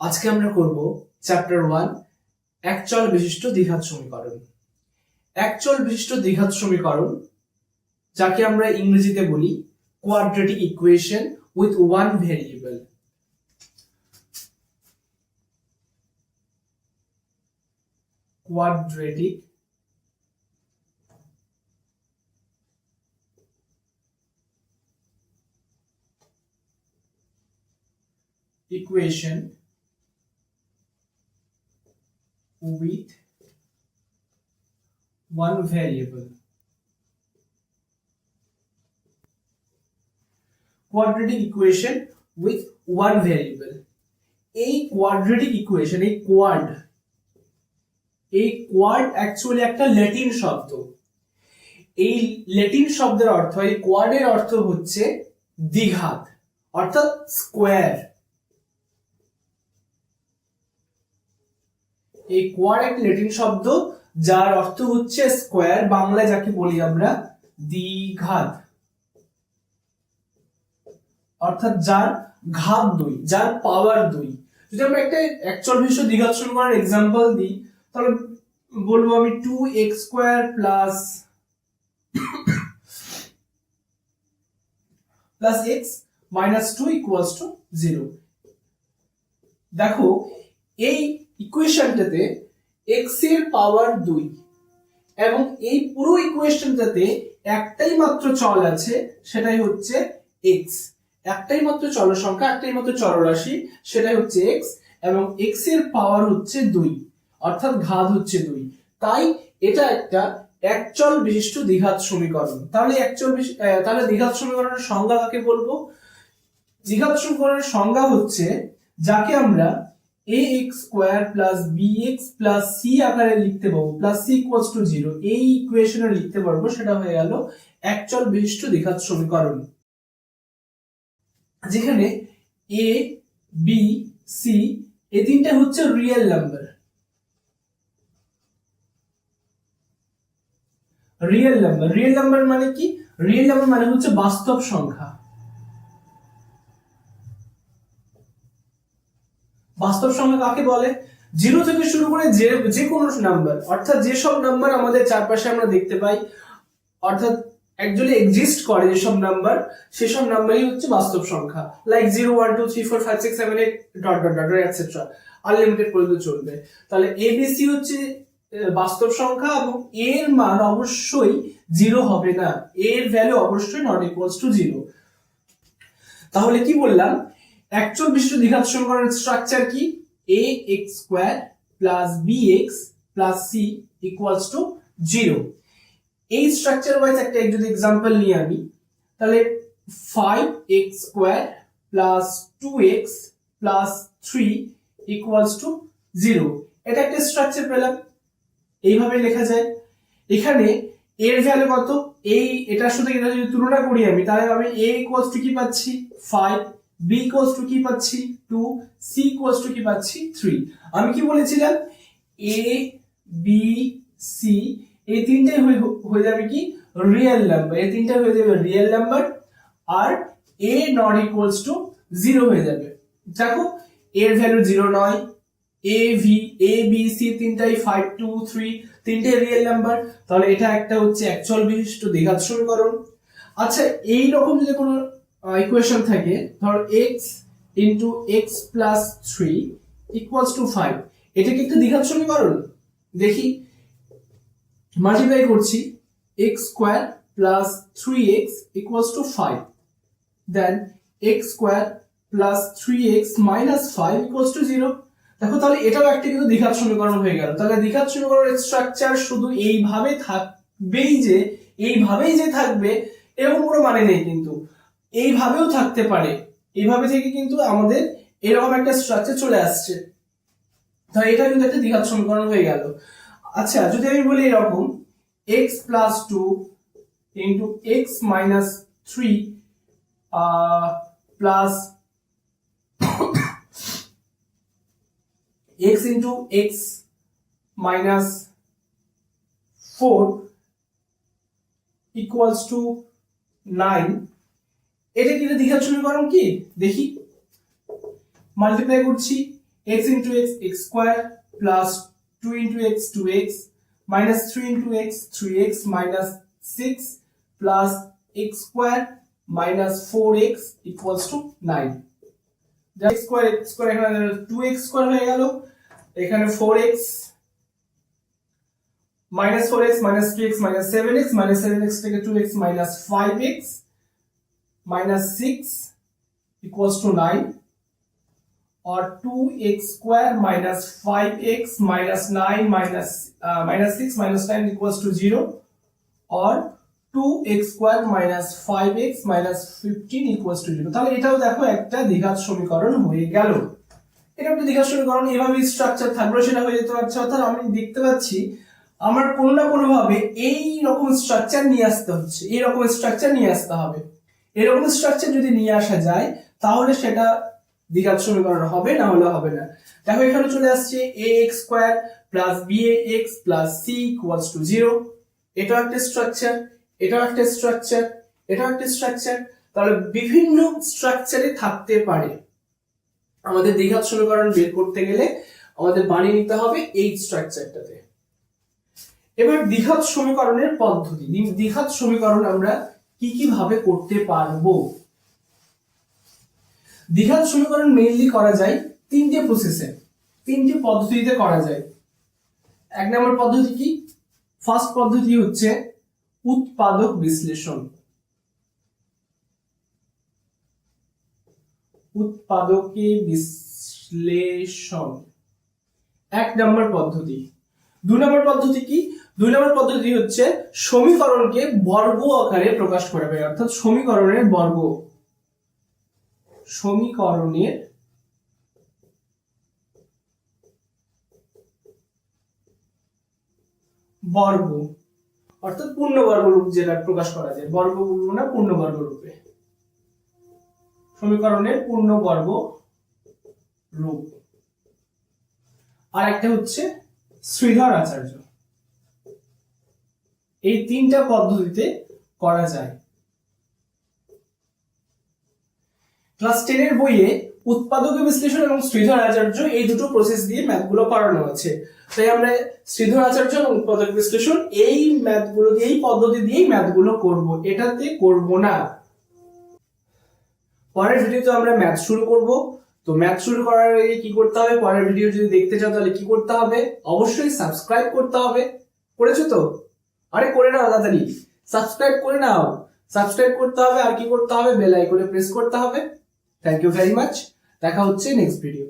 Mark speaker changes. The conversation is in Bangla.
Speaker 1: আজকে আমরা করব চ্যাপ্টার ওয়ান একচল বিশিষ্ট দ্বিঘাত সমীকরণ। একচল বিশিষ্ট দ্বিঘাত সমীকরণ, যাকে আমরা ইংরেজিতে বলি quadratic equation with one variable quadratic equation with one variable. Quadratic equation with one variable. এই কোয়াড্রেটিক ইকুয়েশন এই কোয়াড এই কোয়াড অ্যাকচুয়ালি একটা ল্যাটিন শব্দ এই ল্যাটিন শব্দের অর্থ, এই কোয়াডের অর্থ হচ্ছে দ্বিঘাত, অর্থাৎ স্কোয়ার এই কোয়ার একটি ল্যাটিন শব্দ, যার অর্থ হচ্ছে স্কোয়ার, বাংলায় যাকে বলি আমরা, দ্বিঘাত। অর্থাৎ যার ঘাত দুই, যার পাওয়ার দুই। যদি আমরা একটা অ্যাকচুয়াল বিশিষ্ট দ্বিঘাত সমীকরণের এক্সাম্পল দিই, তাহলে বলব আমি two x square plus plus x minus two equals to zero দেখো, এই ইকুয়েশনটাতে এক্সের পাওয়ার দুই। এবং এই পুরো ইকুয়েশনটাতে একটাই মাত্র চল আছে, সেটাই হচ্ছে এক্স একটাই মাত্র চল সংখ্যা, একটাই মাত্র চলরাশি, সেটাই হচ্ছে এক্স এবং এক্সের পাওয়ার হচ্ছে দুই, অর্থাৎ ঘাত হচ্ছে দুই। তাই এটা একটা একচল বিশিষ্ট দ্বিঘাত সমীকরণ। তাহলে একচল তাহলে দ্বিঘাত সমীকরণের সংজ্ঞা কাকে বলব? দ্বিঘাত সমীকরণের সংজ্ঞা হচ্ছে, যাকে আমরা A x square plus B x plus C আকারে লিখতে পারব plus C equals to zero এই ইকুয়েশনে লিখতে পারব, সেটা হয়ে গেল একচল বিশিষ্ট দ্বিঘাত সমীকরণ। যেখানে এ বি সি এই তিনটা হচ্ছে real number real number real number মানে কি? রিয়েল নাম্বার মানে হচ্ছে বাস্তব সংখ্যা। বাস্তব সংখ্যা কাকে বলে? জিরো থেকে শুরু করে যে যে কোনো নাম্বার অর্থাৎ যেসব নাম্বার আমাদের চারপাশে আমরা দেখতে পাই অর্থাৎ অ্যাকচুয়ালি এক্সিস্ট করে যেসব নাম্বার সেসব নাম্বারই হচ্ছে বাস্তব সংখ্যা। Like zero one two three four five six seven eight dot dot dot etcetera unlimited পর্যন্ত চলবে। তাহলে এ এবিসি হচ্ছে আহ, বাস্তব সংখ্যা এবং এর মান অবশ্যই জিরো হবে না। এর ভ্যালু অবশ্যই নট ইকুয়ালস টু জিরো তাহলে কি বললাম? একচল বিশিষ্ট দ্বিঘাত সমীকরণের স্ট্রাকচার কি? A x square plus B x plus C equals to zero এই স্ট্রাকচার ওয়াইজ একটা যদি এক্সাম্পল নিই আমি, তাহলে five x square plus two x plus three equals to zero এটা একটা স্ট্রাকচার পেলাম। এইভাবে লেখা যায়। এখানে এর ভ্যালু কত? এই এটার সাথে এটা যদি তুলনা করি আমি, তাহলে আমি এ ইকুয়ালস টু কি পাচ্ছি? ফাইভ বি ইকুয়ালস টু কি পাচ্ছি? টু সি ইকুয়ালস টু কি পাচ্ছি? থ্রি আমি কি বলেছিলাম? এ বি সি এই তিনটাই হয়ে যাবে কি? রিয়েল নাম্বার এই তিনটা হয়ে যাবে real number R A not equals to zero হয়ে যাবে। দেখো এর ভ্যালু জিরো নয়। A V A B C তিনটাই ফাইভ টু থ্রি তিনটে রিয়েল নাম্বার তাহলে এটা একটা হচ্ছে অ্যাকচুয়াল বিশিষ্ট দ্বিঘাত সমীকরণ আচ্ছা এই রকম যদি কোনো ইকুয়েশন থাকে, ধরো x into x plus three equals to five এটা কি একটা দ্বিঘাত সমীকরণ? দেখি। মাল্টিপ্লাই করছি x square plus three x equals to five then x square plus three x minus five equals to zero দেখো, তাহলে এটাও একটা কিন্তু দ্বিঘাত সমীকরণ হয়ে গেল। তাহলে দ্বিঘাত সমীকরণের স্ট্রাকচার শুধু এইভাবে থাকবেই যে, এইভাবেই যে থাকবে, এরকম কোনো মানে নেই কিন্তু। এইভাবেও থাকতে পারে। এইভাবে থেকে কিন্তু আমাদের এরকম একটা স্ট্রাকচার চলে আসছে। তাহলে এটা কিন্তু একটা দ্বিঘাত সমীকরণ হয়ে গেল। আচ্ছা যদি আমি বলি এরকম x plus two into x minus three plus x into x minus 4 equals two 9 এটা কিলে দিঘা চুরি করুন কি? দেখি। মাল্টিপ্লাই করছি x into x x square plus two into x two x minus three into x three x minus six plus x square minus four x equals to nine যা স্কোয়ার এক্স স্কোয়ার এখানে টু x স্কোয়ার হয়ে গেল। এখানে four x minus 4 x minus 3 x minus seven x minus 7 x থেকে two x minus five x minus 6 equals to 9 or 2x square minus 5x minus 9 minus uh, minus 6 minus 9 equals to 0 or 2x square minus 5x minus 15 equals to 0 তাহলে এটাও দেখো একটা দ্বিঘাত সমীকরণ হয়ে গেল। এটা একটা দ্বিঘাত সমীকরণ এভাবে স্ট্রাকচার থাকবে সেটা হয়ে যেতে পারছে। অর্থাৎ আমি দেখতে পাচ্ছি আমার কোনো না কোনো ভাবে এই রকম স্ট্রাকচার নিয়ে আসতে হচ্ছে এই রকম স্ট্রাকচার নিয়ে আসতে হবে। এরকম স্ট্রাকচার যদি নিয়ে আসা যায়, তাহলে সেটা দ্বিঘাত সমীকরণ হবে, না হলে হবে না। দেখো, এখানে চলে আসছে A x square plus B x plus C equals to zero এটাও একটা স্ট্রাকচার এটাও একটা স্ট্রাকচার এটাও একটা স্ট্রাকচার তাহলে বিভিন্ন স্ট্রাকচারে থাকতে পারে। আমাদের দ্বিঘাত সমীকরণ বের করতে গেলে আমাদের বানিয়ে নিতে হবে এই স্ট্রাকচারটাতে এবার দ্বিঘাত সমীকরণের পদ্ধতি দ্বি- দ্বিঘাত সমীকরণ আমরা কি কি ভাবে করতে পারব? দ্বিঘাত সমীকরণ মেইনলি করা যায় তিনটে প্রসেসে তিনটে পদ্ধতিতে করা যায়। এক নম্বর পদ্ধতি কি? ফার্স্ট পদ্ধতি হচ্ছে উৎপাদক বিশ্লেষণ। উৎপাদকে বিশ্লেষণ। এক নম্বর পদ্ধতি। দুই নম্বর পদ্ধতি কি? দুই নম্বর পদ্ধতি হচ্ছে সমীকরণকে বর্গ আকারে প্রকাশ করা হয় অর্থাৎ সমীকরণের বর্গ। সমীকরণের বর্গ, অর্থাৎ পূর্ণবর্গ রূপ যেটা প্রকাশ করা যায়, বর্গ বলব না পূর্ণবর্গ রূপে সমীকরণের পূর্ণবর্গ রূপ আর একটা হচ্ছে শ্রীধর আচার্য। এই তিনটা পদ্ধতিতে করা যায়। ক্লাস টেনের বইয়ে উৎপাদক বিশ্লেষণ এবং শ্রীধর আচার্য এই দুটো প্রসেস দিয়ে ম্যাথগুলো করানো আছে। তাই আমরা শ্রীধর আচার্য এবং উৎপাদক বিশ্লেষণ এই ম্যাথগুলো এই পদ্ধতি দিয়েই ম্যাথগুলো করব। এটাতে করব না। পরের ভিডিওতে আমরা ম্যাথ শুরু করব। তো ম্যাথ শুরু করার আগে কি করতে হবে? পরের ভিডিও যদি দেখতে চাও তাহলে কি করতে হবে? অবশ্যই সাবস্ক্রাইব করতে হবে। করেছ তো? আরে করে নাও তাড়াতাড়ি। সাবস্ক্রাইব করে নাও। সাবস্ক্রাইব করতে হবে, আর কি করতে হবে? বেল আইকনে প্রেস করতে হবে। থ্যাংক ইউ ভেরি মাচ দেখা হচ্ছে নেক্সট ভিডিওতে